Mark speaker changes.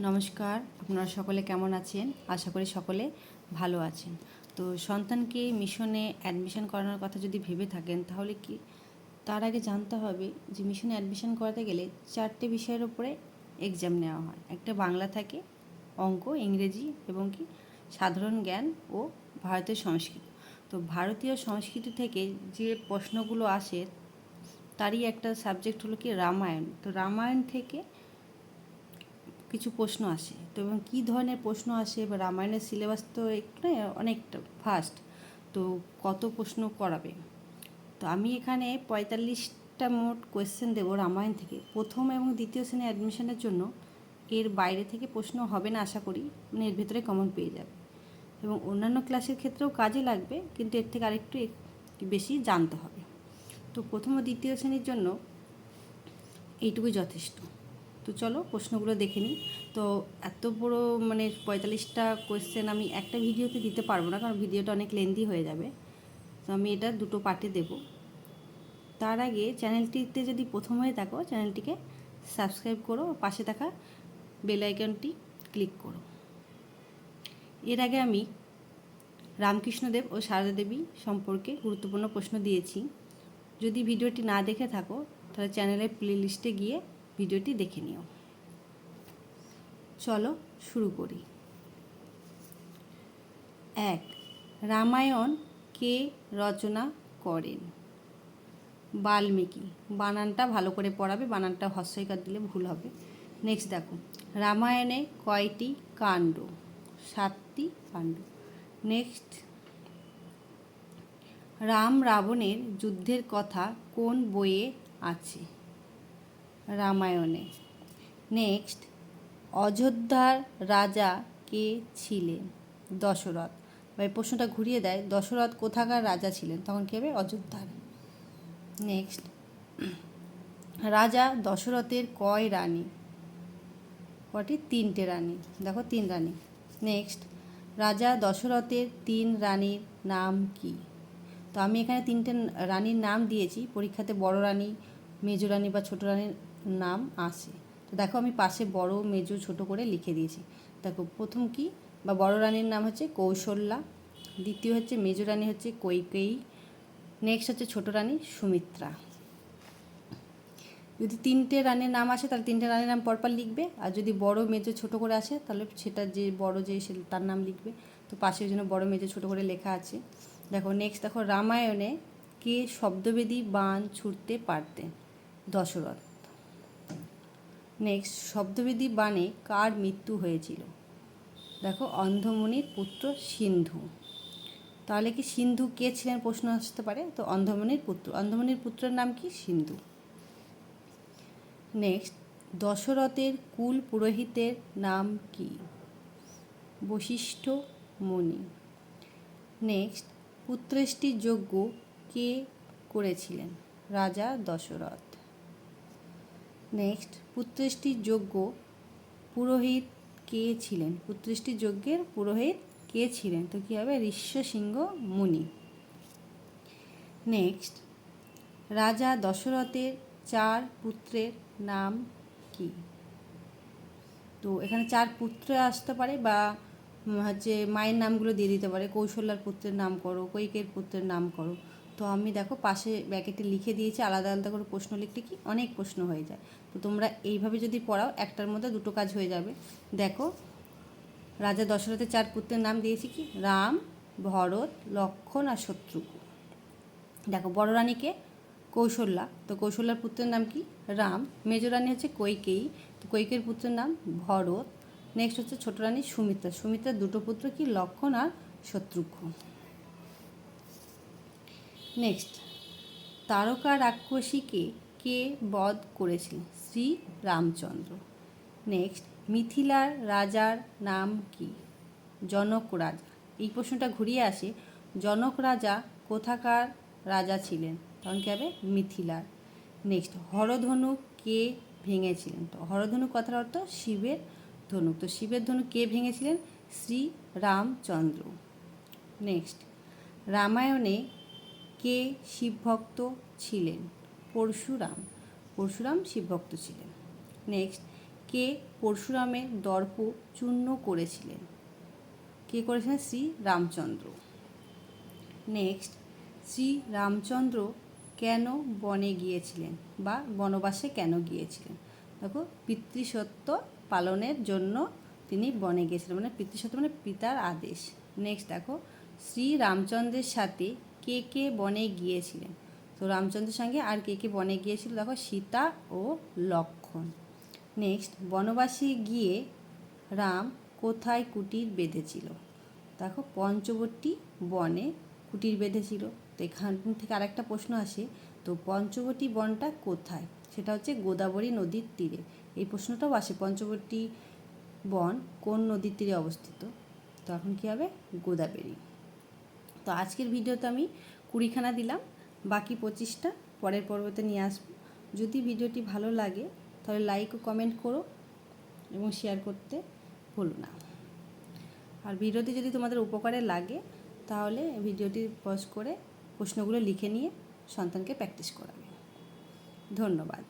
Speaker 1: নমস্কার, আপনারা সকলে কেমন আছেন? আশা করি সকলে ভালো আছেন। তো সন্তানকে মিশনে অ্যাডমিশন করানোর কথা যদি ভেবে থাকেন, তাহলে কি তার আগে জানতে হবে যে মিশনে অ্যাডমিশন করাতে গেলে চারটে বিষয়ের উপরে এক্সাম নেওয়া হয়। একটা বাংলা থাকে, অঙ্ক, ইংরেজি এবং কি সাধারণ জ্ঞান ও ভারতীয় সংস্কৃতি। তো ভারতীয় সংস্কৃতি থেকে যে প্রশ্নগুলো আসে, তারই একটা সাবজেক্ট হলো কি রামায়ণ। তো রামায়ণ থেকে কিছু প্রশ্ন আসে। তো এবং কী ধরনের প্রশ্ন আসে? বা রামায়ণের সিলেবাস তো একটু অনেকটা ফাস্ট তো কত প্রশ্ন করাবে? তো আমি এখানে পঁয়তাল্লিশটা মোট কোয়েশ্চেন দেবো রামায়ণ থেকে। প্রথম এবং দ্বিতীয় শ্রেণি অ্যাডমিশনের জন্য এর বাইরে থেকে প্রশ্ন হবে না আশা করি। মানে এর ভেতরে কমন পেয়ে যাবে। এবং অন্যান্য ক্লাসের ক্ষেত্রেও কাজে লাগবে, কিন্তু এর থেকে আরেকটু বেশি জানতে হবে। তো প্রথম ও দ্বিতীয় শ্রেণির জন্য এইটুকুই যথেষ্ট। তো চলো প্রশ্নগুলো দেখে নিই। তো এত বড় মানে পঁয়তাল্লিশটা কোয়েশ্চেন আমি একটা ভিডিওতে দিতে পারব না, কারণ ভিডিওটা অনেক লেন্দি হয়ে যাবে। তো আমি এটা দুটো পার্টে দেব। তার আগে চ্যানেলটিতে যদি প্রথম হয়ে থাকো চ্যানেলটিকে সাবস্ক্রাইব করো, পাশে থাকা বেল আইকনটি ক্লিক করো। এর আগে আমি রামকৃষ্ণদেব ও সারদা দেবী সম্পর্কে গুরুত্বপূর্ণ প্রশ্ন দিয়েছি। যদি ভিডিওটি না দেখে থাকো, তাহলে চ্যানেলের প্লে লিস্টে গিয়ে ভিডিওটি দেখে নিও। চলো শুরু করি। এক, রামায়ণ কে রচনা করেন? বাল্মীকি। বানানটা ভালো করে পড়াবে, বানানটা হস্যইকার দিলে ভুল হবে। নেক্সট দেখো, রামায়ণে কয়টি কাণ্ড? সাতটি কাণ্ড। নেক্সট রাম রাবণের যুদ্ধের কথা কোন বইয়ে আছে? রামায়ণে। নেক্সট, অযোধ্যার রাজা কে ছিলেন? দশরথ। বা এই প্রশ্নটা ঘুরিয়ে দেয়, দশরথ কোথাকার রাজা ছিলেন? তখন কী হবে? অযোধ্যার। নেক্সট, রাজা দশরথের কয় রানী? কটি? তিনটে রানী। দেখো, তিন রানী। নেক্সট, রাজা দশরথের তিন রানীর নাম কি? তো আমি এখানে তিনটে রানীর নাম দিয়েছি। পরীক্ষাতে বড় রানী, মেজো রানী বা ছোটো রানীর নাম আসে। তো দেখো আমি পাশে বড়, মেজো, ছোট করে লিখে দিয়েছি। দেখো প্রথম কি? বা বড় রানীর নাম হচ্ছে কৌশল্যা, দ্বিতীয় হচ্ছে মেজো রানী হচ্ছে কৈকেয়ী নেক্সট হচ্ছে ছোটো রানী সুমিত্রা। যদি তিনটে রানীর নাম আসে, তাহলে তিনটে রানীর নাম পরপর লিখবে। আর যদি বড়, মেজো, ছোট করে আসে, তাহলে সেটা যে বড় যে, সে তার নাম লিখবে। তো পাশের জন্য বড়, মেজো, ছোট করে লেখা আছে। দেখো নেক্সট দেখো রামায়ণে কে শব্দবেদী বান ছুটতে পারতেন? দশরথ। নেক্সট শব্দবিধি বানে কার মৃত্যু হয়েছিল? দেখো, অন্ধমণির পুত্র সিন্ধু। তাহলে কি সিন্ধু কে ছিলেন? প্রশ্ন আসতে পারে। তো অন্ধমুনির পুত্র। অন্ধমণির পুত্রের নাম কি? সিন্ধু। নেক্সট দশরথের কুল পুরোহিতের নাম কি? বশিষ্ঠ মুনি নেক্সট পুত্রেষ্টির যজ্ঞ কে করেছিলেন? রাজা দশরথ। নেক্সট পুত্রেষ্টির যজ্ঞ পুরোহিত কে ছিলেন? পুত্রেষ্টির যজ্ঞের পুরোহিত কে ছিলেন? তো কী হবে? ঋষ্যসিংহ মুনি নেক্সট রাজা দশরথের চার পুত্রের নাম কি? তো এখানে চার পুত্র আসতে পারে বা হচ্ছে মায়ের নামগুলো দিয়ে দিতে পারে। কৌশল্যার পুত্রের নাম করো কৈকের পুত্রের নাম করো। তো আমি দেখো পাশে ব্যাকেটে লিখে দিয়েছি, আলাদা আলাদা করে প্রশ্ন লিখলে কি অনেক প্রশ্ন হয়ে যায়। তো তোমরা এইভাবে যদি পড়াও, একটার মধ্যে দুটো কাজ হয়ে যাবে। দেখো, রাজা দশরথের চার পুত্রের নাম দিয়েছি কি? রাম, ভরত, লক্ষণ আর শত্রুঘ্ন। দেখো, বড় রানীকে কৌশল্যা। তো কৌশল্যার পুত্রের নাম কি? রাম। মেজো রানী হচ্ছে কৈকেয়ী। তো কৈকের পুত্রের নাম ভরত। নেক্সট হচ্ছে ছোট রানী সুমিত্রা। সুমিত্রার দুটো পুত্র কি? লক্ষণ আর শত্রুঘ্ন। নেক্সট তারকা রাক্ষসীকে কে বধ করেছিলেন শ্রী রামচন্দ্র। নেক্সট মিথিলার রাজার নাম কি? জনক রাজা। এই প্রশ্নটা ঘুরিয়ে আসে, জনক রাজা কোথাকার রাজা ছিলেন? তখন কী হবে? মিথিলার। নেক্সট হরধনু কে ভেঙেছিলেন? তো হরধনু কথার অর্থ শিবের ধনুক। তো শিবের ধনুক কে ভেঙেছিলেন? শ্রী রামচন্দ্র। নেক্সট রামায়ণে কে শিবভক্ত ছিলেন? পরশুরাম। পরশুরাম শিবভক্ত ছিলেন। নেক্সট, কে পরশুরামের দর্প চূর্ণ করেছিলেন? কে করেছিলেন? শ্রী রামচন্দ্র। নেক্সট, শ্রী রামচন্দ্র কেন বনে গিয়েছিলেন বা বনবাসে কেন গিয়েছিলেন? দেখো পিতৃসত্য পালনের জন্য তিনি বনে গিয়েছিলেন মানে পিতৃসত্য মানে পিতার আদেশ। নেক্সট দেখো, শ্রী রামচন্দ্রের সাথে কে কে বনে গিয়েছিলেন? তো রামচন্দ্রের সঙ্গে আর কে কে বনে গিয়েছিল? দেখো, সীতা ও লক্ষণ। নেক্সট বনবাসে গিয়ে রাম কোথায় কুটির বেঁধেছিল? দেখো, পঞ্চবটী বনে কুটির বেঁধেছিল। তো এখান থেকে আরেকটা প্রশ্ন আসে, তো পঞ্চবটী বনটা কোথায়? সেটা হচ্ছে গোদাবরী নদীর তীরে। এই প্রশ্নটাও আসে, পঞ্চবটী বন কোন নদীর তীরে অবস্থিত? তো এখন কী হবে? গোদাবরী। তো আজকের ভিডিওতে আমি কুড়িখানা দিলাম, বাকি পঁচিশটা পরের পর্বতে নিয়ে আসব। যদি ভিডিওটি ভালো লাগে, তাহলে লাইক ও কমেন্ট করো এবং শেয়ার করতে ভুলো না। আর ভিডিওটি যদি তোমাদের উপকারে লাগে, তাহলে ভিডিওটি পজ করে প্রশ্নগুলো লিখে নিয়ে সন্তানকে প্র্যাকটিস করাবে। ধন্যবাদ।